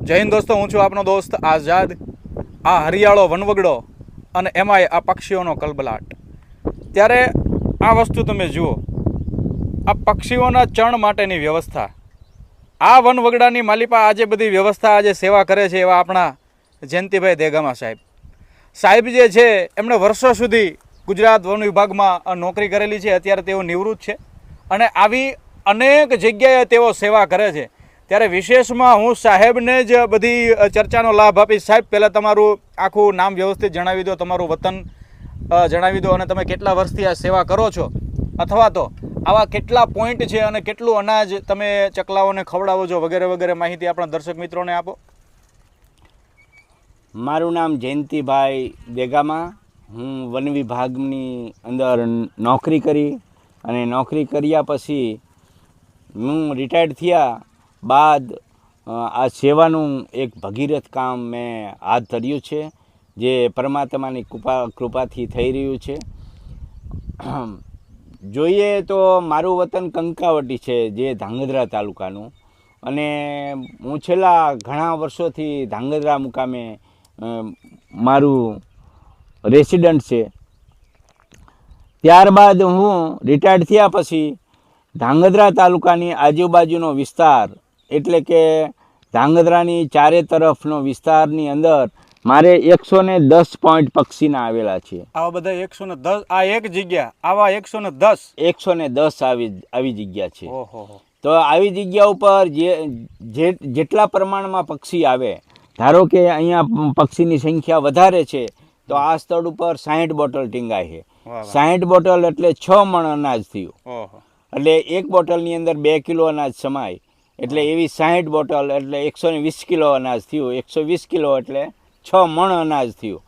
જય હિન્દ દોસ્તો, હું છું આપનો દોસ્ત આઝાદ. આ હરિયાળો વનવગડો અને એમાંય આ પક્ષીઓનો કલબલાટ. ત્યારે આ વસ્તુ તમે જુઓ. આ પક્ષીઓના ચણ માટેની વ્યવસ્થા. આ વનવગડાની માલિપા આજે બધી વ્યવસ્થા આજે સેવા કરે છે એવા આપણા જયંતિભાઈ દેગામા સાહેબ. સાહેબ જે છે, એમણે વર્ષો સુધી ગુજરાત વન વિભાગમાં નોકરી કરેલી છે. અત્યારે તેઓ નિવૃત્ત છે. અને આવી અનેક જગ્યાએ તેઓ સેવા કરે છે. ત્યારે વિશેષમાં હું સાહેબને જ બધી ચર્ચાનો લાભ આપીશ. સાહેબ, પહેલાં તમારું આખું નામ વ્યવસ્થિત જણાવી દો, તમારું વતન જણાવી દો અને તમે કેટલા વર્ષથી આ સેવા કરો છો? અથવા તો આવા કેટલા પોઈન્ટ છે અને કેટલું અનાજ તમે ચકલાઓને ખવડાવો છો વગેરે વગેરે માહિતી આપણા દર્શક મિત્રોને આપો. મારું નામ જયંતિભાઈ દેગામા. હું વન વિભાગની અંદર નોકરી કરી અને નોકરી કર્યા પછી હું રિટાયર્ડ થયા બાદ આ સેવાનું એક ભગીરથ કામ મેં હાથ ધર્યું છે, જે પરમાત્માની કૃપા, કૃપાથી થઈ રહ્યું છે. જોઈએ તો મારું વતન કંકાવટી છે, જે ધાંગધ્રા તાલુકાનું. અને હું છેલ્લા ઘણા વર્ષોથી ધાંગધ્રા મુકામે મારું રેસિડન્ટ છે. ત્યારબાદ હું રિટાયર્ડ થયા પછી ધાંગધ્રા તાલુકાની આજુબાજુનો વિસ્તાર એટલે કે ધાંગધ્રાની ચારે તરફનો વિસ્તારની અંદર મારે એકસો ને દસ પોઈન્ટ પક્ષીના આવેલા છે. આવા બધા એકસો ને દસ આ એક જગ્યા આવા એકસો ને દસ? એકસો ને દસ આવી આવી જગ્યા છે. તો આવી જગ્યા ઉપર જે જેટલા પ્રમાણમાં પક્ષી આવે ધારો કે અહીંયા પક્ષીની સંખ્યા વધારે છે તો આ સ્થળ ઉપર સાહીઠ બોટલ ટીંગાય છે. સાહીઠ બોટલ એટલે છ મણ અનાજ થયું. એટલે એક બોટલની અંદર બે કિલો અનાજ સમાય. એટલે એવી સાહીઠ બોટલ એટલે એકસો ને વીસ કિલો અનાજ થયું. એકસો વીસ કિલો એટલે છ મણ અનાજ થયું.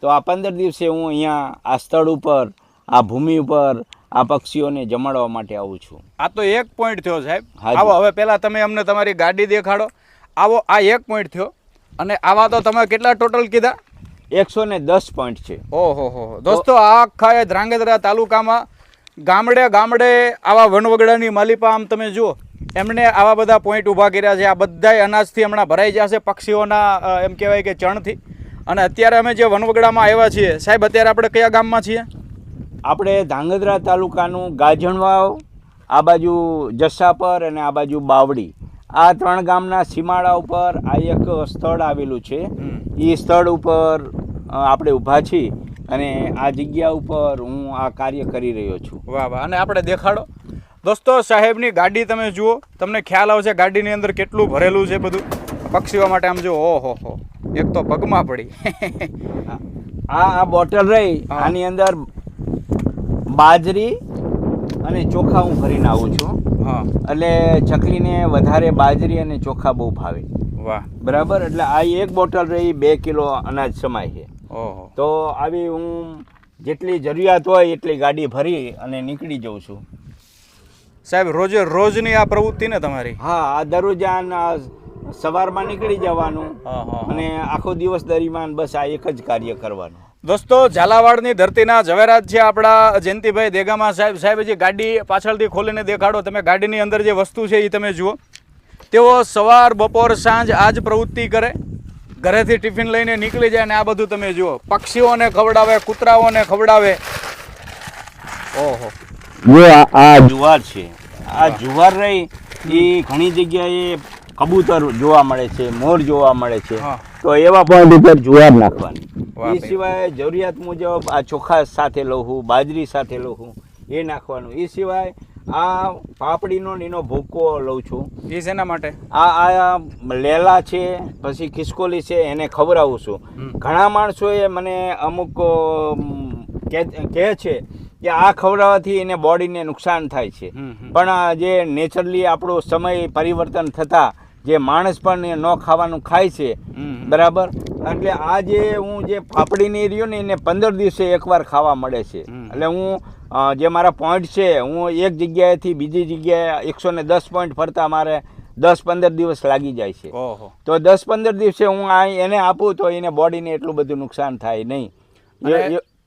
તો આ પંદર દિવસે હું અહીંયા આ સ્થળ ઉપર આ ભૂમિ ઉપર આ પક્ષીઓને જમાડવા માટે આવું છું. આ તો એક પોઈન્ટ થયો સાહેબ. આવો હવે પહેલાં તમે અમને તમારી ગાડી દેખાડો. આવો આ એક પોઈન્ટ થયો. અને આવા તો તમે કેટલા ટોટલ કીધા? એકસો ને દસ પોઈન્ટ છે. ઓહો હો દોસ્તો આખા એ ધ્રાંગધ્રા તાલુકામાં ગામડે ગામડે આવા વનવગડાની માલિપા આમ તમે જુઓ એમણે આવા બધા પોઈન્ટ ઊભા કર્યા છે. આ બધાય અનાજથી હમણાં ભરાઈ જશે પક્ષીઓના એમ કહેવાય કે ચણથી. અને અત્યારે અમે જે વનવગડામાં આવ્યા છીએ સાહેબ અત્યારે આપણે કયા ગામમાં છીએ? આપણે ધાંગધ્રા તાલુકાનું ગાજણવાવ આ બાજુ જસાપર અને આ બાજુ બાવડી. આ ત્રણ ગામના સીમાડા ઉપર આ એક સ્થળ આવેલું છે. એ સ્થળ ઉપર આપણે ઊભા છીએ. અને આ જગ્યા ઉપર હું આ કાર્ય કરી રહ્યો છું. વાહ વાહ. અને આપણે દેખાડો. દોસ્તો સાહેબની ગાડી તમે જુઓ. તમને ખ્યાલ આવશે ગાડીની અંદર કેટલું ભરેલું છે બધું. પક્ષીઓ માટે આમ જુઓ. ઓહો હો. એક તો પગમાં પડી. આ આ બોટલ રહી. આની અંદર બાજરી અને ચોખા હું ભરીને આવું છું. હા. એટલે ચકલીને વધારે બાજરી અને ચોખા બહુ ભાવે. વાહ. બરાબર? એટલે આ એક બોટલ રહી બે કિલો અનાજ સમાય છે. તો આવી હું જેટલી જરૂરિયાત હોય એટલી ગાડી ભરી અને નીકળી જઉં છું. સાહેબ રોજે રોજની આ પ્રવૃત્તિ ને તમારી? હા આ દરરોજ આ સવારમાં નીકળી જવાનું. અને આખો દિવસ દરમિયાન બસ આ એક જ કાર્ય કરવાનું. દોસ્તો ઝાલાવાડની ધરતીના ઝવેરાત છે આપણા જયંતિભાઈ દેગામા સાહેબ. સાહેબ જે ગાડી પાછળથી ખોલીને દેખાડો તમે ગાડીની અંદર જે વસ્તુ છે એ તમે જુઓ. તેઓ સવાર બપોર સાંજ આ જ પ્રવૃત્તિ કરે. ઘરેથી ટિફિન લઈને નીકળી જાય ને આ બધું તમે જુઓ. પક્ષીઓને ખવડાવે કૂતરાઓને ખવડાવે. ઓહો. આ જુવાર છે. આ જુવાર રહી એ ઘણી જગ્યાએ કબૂતર જોવા મળે છે મોર જોવા મળે છે. તો એવા પોઈન્ટ ઉપર જુવાર નાખવાની. એ સિવાય જરૂરિયાત મુજબ આ ચોખા સાથે લઉં બાજરી સાથે લઉં એ નાખવાનું. એ સિવાય આ પાપડીનો નીનો ભૂકો લઉં છું. એ શેના માટે? આ આ લેલા છે પછી ખિસકોલી છે એને ખવડાવું છું. ઘણા માણસોએ મને અમુક કહે છે કે આ ખવડાવવાથી એને બોડીને નુકસાન થાય છે. પણ આ જે નેચરલી આપણો સમય પરિવર્તન થતાં જે માણસ પણ ન ખાવાનું ખાય છે બરાબર? એટલે આ જે હું જે પાપડીની રહ્યો ને એને પંદર દિવસે એકવાર ખાવા મળે છે. એટલે હું જે મારા પોઈન્ટ છે હું એક જગ્યાએથી બીજી જગ્યાએ એકસો ને દસ પોઈન્ટ ફરતા મારે દસ પંદર દિવસ લાગી જાય છે. તો દસ પંદર દિવસે હું આ એને આપું તો એને બોડીને એટલું બધું નુકસાન થાય નહીં.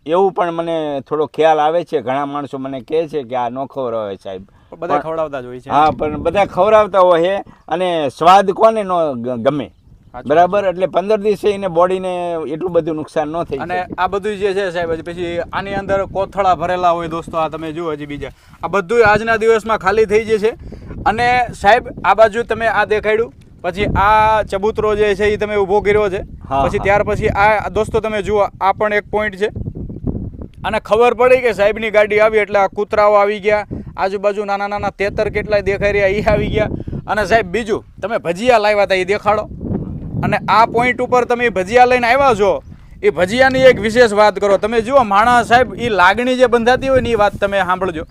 એવું પણ મને થોડો ખ્યાલ આવે છે. ઘણા માણસો મને કહે છે કે આ ન ખવડાવે સાહેબ. બધા ખવડાવતા જ હોય છે. હા પણ બધા ખવડાવતા હોય અને સ્વાદ કોને ન ગમે. બરાબર? એટલે પંદર દિવસે એને બોડીને એટલું બધું નુકસાન ન થાય અને આ બધું જે છે સાહેબ હજી પછી આની અંદર કોથળા ભરેલા હોય દોસ્તો આ તમે જુઓ હજી બીજા. આ બધું આજના દિવસમાં ખાલી થઈ જશે અને સાહેબ આ બાજુ તમે આ દેખાડ્યું. પછી આ ચબૂતરો જે છે એ તમે ઊભો કર્યો છે. પછી ત્યાર પછી આ દોસ્તો તમે જુઓ આ પણ એક પોઈન્ટ છે. અને ખબર પડી કે સાહેબની ગાડી આવી એટલે આ કૂતરાઓ આવી ગયા. આજુબાજુ નાના નાના તેતર કેટલાય દેખાઈ રહ્યા એ આવી ગયા. અને સાહેબ બીજું તમે ભજીયા લાવ્યા હતા એ દેખાડો. અને આ પોઈન્ટ ઉપર તમે ભજીયા લઈને આવ્યા છો એ ભજીયાની એક વિશેષ વાત કરો. તમે જુઓ માણસ સાહેબ એ લાગણી જે બંધાતી હોય ને એ વાત તમે સાંભળજો.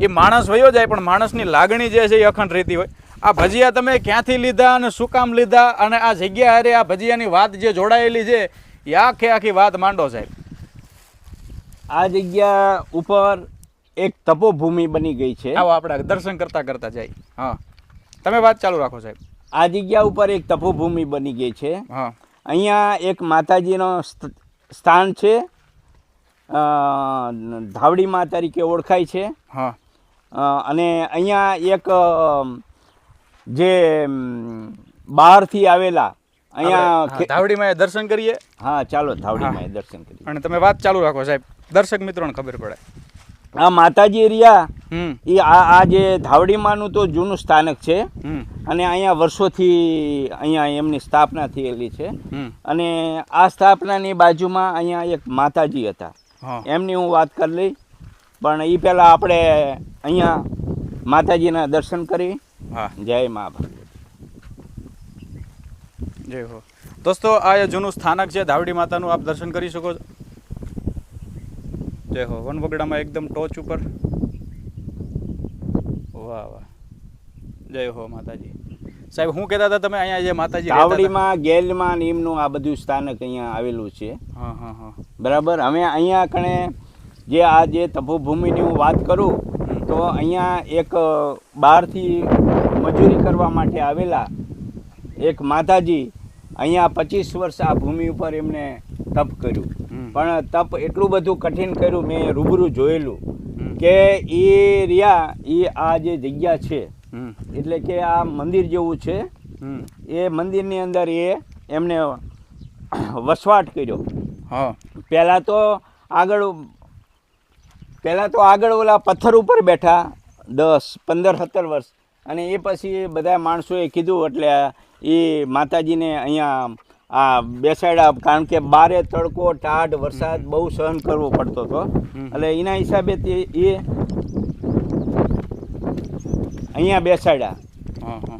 એ માણસ વયો જાય પણ માણસની લાગણી જે છે એ અખંડ રહેતી હોય. આ ભજીયા તમે ક્યાંથી લીધા અને શું કામ લીધા અને આ જગ્યા હારે આ ભજીયાની વાત જે જોડાયેલી છે એ આખે આખી વાત માંડો સાહેબ. આ જગ્યા ઉપર એક તપોભૂમિ બની ગઈ છે. આવો આપણે દર્શન કરતા કરતા જાય. હા. તમે વાત ચાલુ રાખો સાહેબ. આ જગ્યા ઉપર એક તપોભૂમિ બની ગઈ છે. અહીંયા એક માતાજીનો સ્થ- સ્થાન છે. ધાવડી મા તરીકે ઓળખાય છે. હા. અને અહીંયા એક જે બહારથી આવેલા અહીંયા ધાવડીમાં દર્શન કરીએ? હા ચાલો ધાવડી માં દર્શન કરીએ. અને તમે વાત ચાલુ રાખો સાહેબ. દર્શક મિત્રોને ખબર પડે આ માતાજી એરિયા એ આ આ જે ધાવડીમાંનું તો જૂનું સ્થાનક છે. અને અહીંયા વર્ષોથી અહીંયા એમની સ્થાપના થયેલી છે. અને આ સ્થાપનાની બાજુમાં અહીંયા એક માતાજી હતા. એમની હું વાત કરી લઈ. પણ એ પહેલાં આપણે અહીંયા માતાજીના દર્શન કરી. જય મા જય હો. દોસ્તો આ જૂનું સ્થાનક છે. ધાવડી માતાનું આપ દર્શન કરી શકો છો. જય હો. વનવગડામાં એકદમ ટોચ ઉપર. વાહ વાહ. જય હો માતાજી. સાહેબ હું કહેતા હતા તમે અહીંયા જે માતાજી આવડીમાં ગેલમાં નીમનું આ બધું સ્થાનક અહીંયા આવેલું છે. હા હા હા. બરાબર? અમે અહીંયા કણે જે આ જે તપોભૂમિની હું વાત કરું તો અહીંયા એક બહારથી મજૂરી કરવા માટે આવેલા એક માતાજી અહીંયા પચીસ વર્ષ આ ભૂમિ ઉપર એમને તપ કર્યું. પણ તપ એટલું બધું કઠિન કર્યું મેં રૂબરૂ જોયેલું કે એ રહ્યા એ આ જે જગ્યા છે એટલે કે આ મંદિર જેવું છે એ મંદિરની અંદર એ એમને વસવાટ કર્યો. હા. પહેલાં તો આગળ પહેલાં તો આગળ ઓલા પથ્થર ઉપર બેઠા દસ પંદર સત્તર વર્ષ. અને એ પછી બધા માણસોએ કીધું એટલે એ માતાજીને અહીંયા આ બેસાડ્યા કારણ કે બારે તડકો ટાઢ વરસાદ બહુ સહન કરવો પડતો હતો. એટલે એના હિસાબે તે એ અહીંયા બેસાડ્યા. હા હા.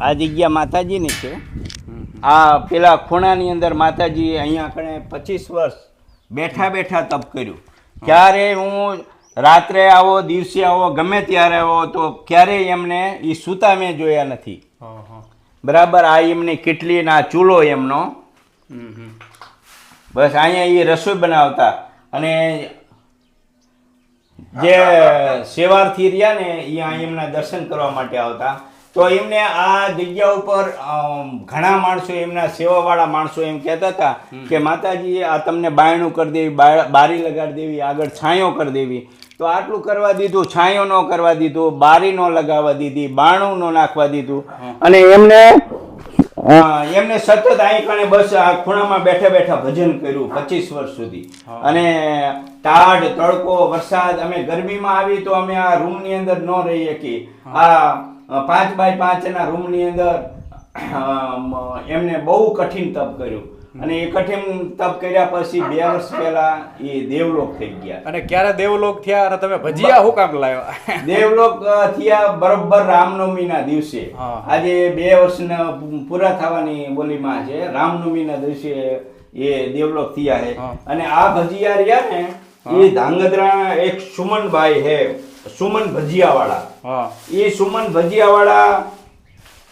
આ જગ્યા માતાજીની છે. આ પેલા ખૂણાની અંદર માતાજી અહીંયા કણે પચીસ વર્ષ બેઠા બેઠા તપ કર્યું. ક્યારે હું રાત્રે આવો દિવસે આવો ગમે ત્યારે આવો તો ક્યારેય એમને એ સૂતા મેં જોયા નથી. બરાબર આ એમની કેટલી ના ચૂલો એમનો. બસ અહીંયા એ રસોઈ બનાવતા. અને જે સેવાર્થી રહ્યા ને એ એમના દર્શન કરવા માટે આવતા. તો એમને આ જગ્યા ઉપર ઘણા માણસો એમના સેવાવાળા માણસો એમ કહેતા હતા કે માતાજી આ તમને બાયણું કરી દેવી બારી લગાડી દેવી આગળ છાંયો કરી દેવી. તો આટલું કરવા દીધું છાંયો ન કરવા દીધું બારી ન લગાવવા દીધી બાણું ન નાખવા દીધું. અને એમને એમને સતત અહીં બસ આ ખૂણામાં બેઠા બેઠા ભજન કર્યું પચીસ વર્ષ સુધી. અને ટાઢ તડકો વરસાદ અમે ગરમીમાં આવી તો અમે આ રૂમની અંદર ન રહી શકીએ આ પાંચ બાય પાંચના રૂમની અંદર એમને બહુ કઠિન તપ કર્યું. અને એ કઠિન તપ કર્યા પછી બે વર્ષ પહેલા એ દેવલોક થઈ ગયા. અને ક્યારે દેવલોક થયા અને તમે ભજીયા હું કામ લાવ્યા? દેવલોક થયા બરોબર રામનવમીના દિવસે. આજે બે વર્ષના પૂરા થવાની બોલીમાં છે. રામનવમીના દિવસે એ દેવલોક થયા છે. અને આ ભજીયા રહ્યા ને એ ધાંગધ્રા એક સુમનભાઈ હે સુમન ભજીયાવાળા. વાળા એ સુમન ભજીયાવાળા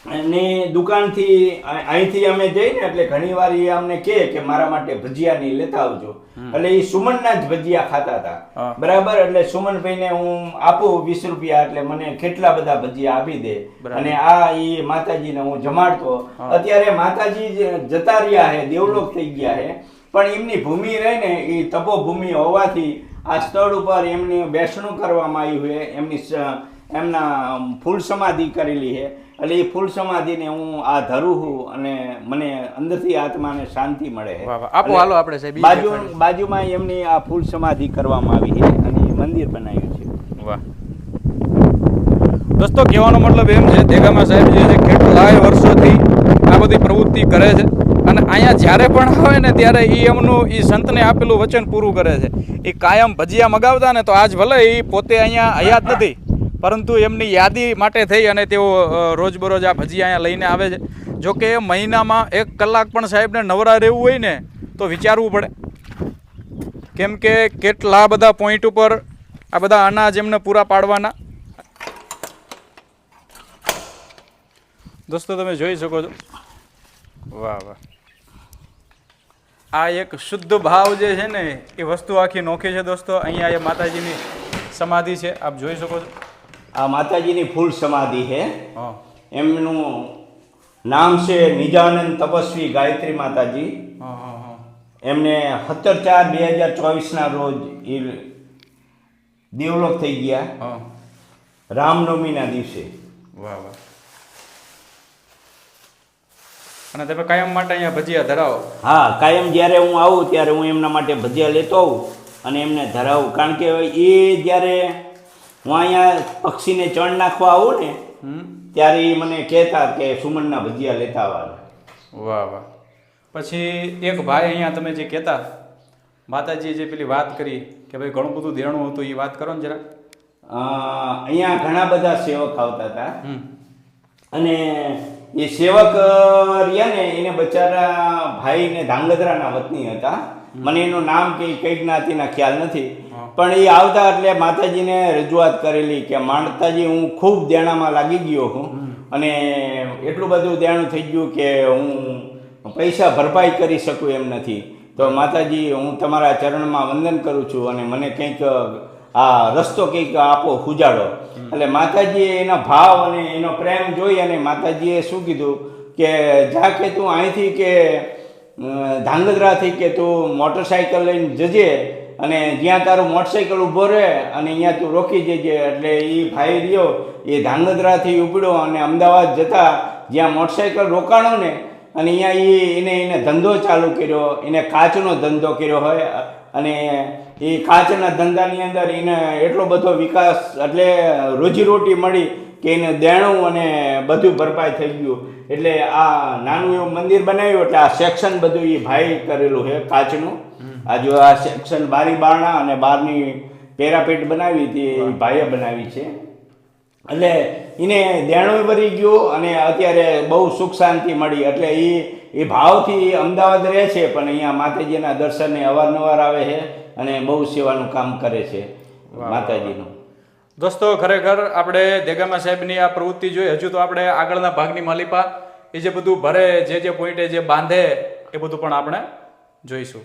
ની દુકાનથી અહીંથી અમે જઈને એટલે ઘણી વાર એ અમને કહે કે મારા માટે ભજીયા ની લેતા આવજો. એટલે એ સુમનના જ ભજીયા ખાતા હતા. બરાબર? એટલે સુમનભાઈને હું આપું વીસ રૂપિયા એટલે મને કેટલા બધા ભજીયા આપી દે. અને આ એ માતાજીને હું જમાડતો. અત્યારે માતાજી જતા રહ્યા હે દેવલોક થઈ ગયા હે પણ એમની ભૂમિ રહી ને એ તપોભૂમિ હોવાથી આ સ્થળ ઉપર એમની બેસણું કરવામાં આવ્યું છે એમની એમના ફૂલ સમાધિ કરેલી છે. એટલે એ ફૂલ સમાધિને હું આ ધરું છું અને મને અંદરથી આત્માને શાંતિ મળે. આપો, હાલો આપણે સાહેબ, બાજુ બાજુમાં એમની આ ફૂલ સમાધિ કરવામાં આવી છે અને મંદિર બનાવ્યું છે. વાહ. દોસ્તો કહેવાનો મતલબ એમ છે દેગામા સાહેબ જે છે કેટલાય વર્ષોથી આ બધી પ્રવૃત્તિ કરે છે અને અહીંયા જ્યારે પણ આવે ને ત્યારે એ એમનું એ સંતને આપેલું વચન પૂરું કરે છે. એ કાયમ ભજીયા મગાવતા ને તો આજ ભલે એ પોતે અહીંયા હયાત નથી. પરંતુ એમની યાદી માટે થઈ અને તેઓ રોજબરોજ આ ભજી અહીંયા લઈને આવે છે. જો કે મહિનામાં એક કલાક પણ સાહેબને નવરા રહેવું હોય ને, તો વિચારવું પડે. કેમ કે કેટલા બધા પોઈન્ટ ઉપર આ બધા અનાજ એમને પૂરા પાડવાના. દોસ્તો, તમે જોઈ શકો છો. વાહ વાહ. આ એક શુદ્ધ ભાવ જે છે ને, એ વસ્તુ આખી નોખી છે દોસ્તો. અહીંયા એ માતાજીની સમાધિ છે. આપ જોઈ શકો છો. આ માતાજીની ફૂલ સમાધિ છે. એમનું નામ છે નિજાનંદ તપસ્વી ગાયત્રી માતાજી. એમને સત્તર ચાર બે હજાર ચોવીસના રોજ એ દેવલોક થઈ ગયા. રામનવમીના દિવસે. વાહ વાહ. અને તમે કાયમ માટે અહીંયા ભજીયા ધરાવો? હા કાયમ જ્યારે હું આવું ત્યારે હું એમના માટે ભજીયા લેતો આવું અને એમને ધરાવું. કારણ કે એ જ્યારે હું અહીંયા પક્ષીને ચણ નાખવા આવું ને ત્યારે એ મને કહેતા કે સુમનના ભજીયા લેતા આવવાના. વાહ વાહ. પછી એક ભાઈ અહીંયા તમે જે કહેતા માતાજીએ જે પેલી વાત કરી કે ભાઈ ઘણું બધું દેણું હતું એ વાત કરો ને જરા અહીંયા ઘણા બધા સેવક આવતા હતા. અને એ સેવક રહ્યા ને એને બચારા ભાઈ ને ધાંગધ્રાના વતની હતા. મને એનું નામ કે કઈ જ્ઞાતિના ખ્યાલ નથી. પણ એ આવતા એટલે માતાજીને રજૂઆત કરેલી કે માતાજી હું ખૂબ દેણામાં લાગી ગયો છું અને એટલું બધું દેણું થઈ ગયું કે હું પૈસા ભરપાઈ કરી શકું એમ નથી. તો માતાજી હું તમારા ચરણમાં વંદન કરું છું અને મને કંઈક આ રસ્તો કંઈક આપો હુજાડો એટલે માતાજીએ એના ભાવ અને એનો પ્રેમ જોઈ અને માતાજીએ શું કીધું કે જા કે તું અહીંથી કે ધાંગધ્રાથી કે તું મોટરસાઇકલ લઈને જજે અને જ્યાં તારું મોટરસાઇકલ ઊભો રહે અને અહીંયા તું રોકી જજે એટલે એ ભાઈ રહ્યો, એ ધાંગધ્રાથી ઉપડ્યો અને અમદાવાદ જતા જ્યાં મોટરસાઇકલ રોકાણો ને, અને અહીંયા એ એને એને ધંધો ચાલુ કર્યો, એને કાચનો ધંધો કર્યો હોય, અને એ કાચના ધંધાની અંદર એને એટલો બધો વિકાસ, એટલે રોજીરોટી મળી કે એને દેણું અને બધું ભરપાઈ થઈ ગયું. એટલે આ નાનું એવું મંદિર બનાવ્યું, એટલે આ સેક્શન બધું એ ભાઈ કરેલું છે કાચનું. આ જો આ સેક્શન બારી બારણા અને બહારની પેરાપેટ બનાવી હતી ભાઈએ બનાવી છે. એટલે એને દેણું ભરી ગયું અને અત્યારે બહુ સુખ શાંતિ મળી. એટલે એ એ ભાવથી અમદાવાદ રહે છે પણ અહીંયા માતાજીના દર્શનને અવારનવાર આવે છે અને બહુ સેવાનું કામ કરે છે માતાજીનું. દોસ્તો ખરેખર આપણે દેગામા સાહેબની આ પ્રવૃત્તિ જોઈ હજુ તો આપણે આગળના ભાગની માલિપા એ જે બધું ભરે જે જે પોઈન્ટે જે બાંધે એ બધું પણ આપણે જોઈશું.